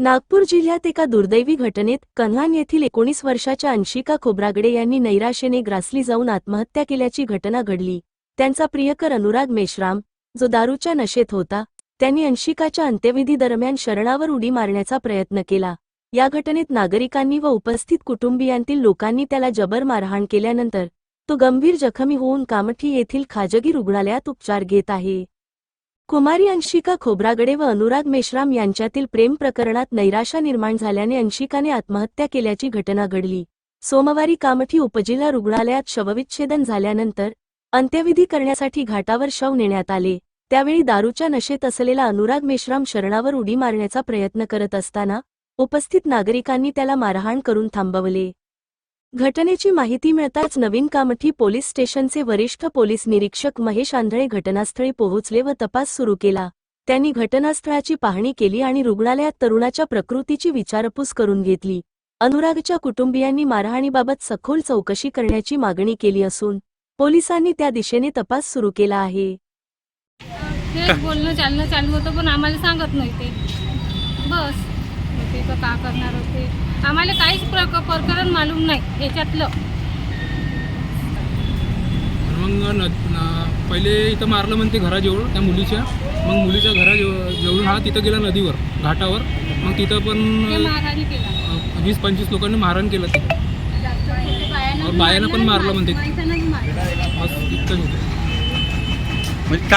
नागपूर जिल्ह्यात एका दुर्दैवी घटनेत कन्हान येथील एकोणीस वर्षाच्या अंशिका खोब्रागडे यांनी नैराशेने ग्रासली जाऊन आत्महत्या केल्याची घटना घडली. त्यांचा प्रियकर अनुराग मेश्राम जो दारूच्या नशेत होता त्यांनी अंशिकाच्या अंत्यविधी दरम्यान शरणावर उडी मारण्याचा प्रयत्न केला. या घटनेत नागरिकांनी व उपस्थित कुटुंबियांतील लोकांनी त्याला जबर मारहाण केल्यानंतर तो गंभीर जखमी होऊन कामठी येथील खाजगी रुग्णालयात उपचार घेत आहे. कुमारी अंशिका खोब्रागडे व अनुराग मेश्राम यांच्यातील प्रेम प्रकरणात नैराशा निर्माण झाल्याने अंशिकाने आत्महत्या केल्याची घटना घडली. सोमवारी कामठी उपजिल्हा रुग्णालयात शवविच्छेदन झाल्यानंतर अंत्यविधी करण्यासाठी घाटावर शव नेण्यात आले. त्यावेळी दारूच्या नशेत असलेला अनुराग मेश्राम शरणावर उडी मारण्याचा प्रयत्न करत असताना उपस्थित नागरिकांनी त्याला मारहाण करून थांबवले. घटनेची माहिती मिळताच नवीन कामठी पोलीस स्टेशनचे वरिष्ठ पोलीस निरीक्षक महेश आंधळे घटनास्थळी पोहोचले व तपास सुरू केला. त्यांनी घटनास्थळाची पाहणी केली आणि रुग्णालयात तरुणाच्या प्रकृतीची विचारपूस करून घेतली. अनुरागच्या कुटुंबियांनी मारहाणीबाबत सखोल चौकशी करण्याची मागणी केली असून पोलिसांनी त्या दिशेने तपास सुरू केला आहे. बोलणं चालणं चालू होतं पण आम्हाला सांगत नाही ते बस. होते का का करणार होते? आम्हाला काहीच प्रक प्रकरण मालूम नाही याच्यातलं मग न न- पहिले इथं मारलं म्हणते घराजवळ त्या मुलीच्या. मग मुलीच्या घराजवळ जवळून हा तिथं गेला नदीवर घाटावर. मग तिथं पण ते मारहाणी केला. अ, वीस पंचवीस लोकांनी मारहाण केलं तिथं. बायानं पण मारलं म्हणते. इतकंच होतं. म्हणजे का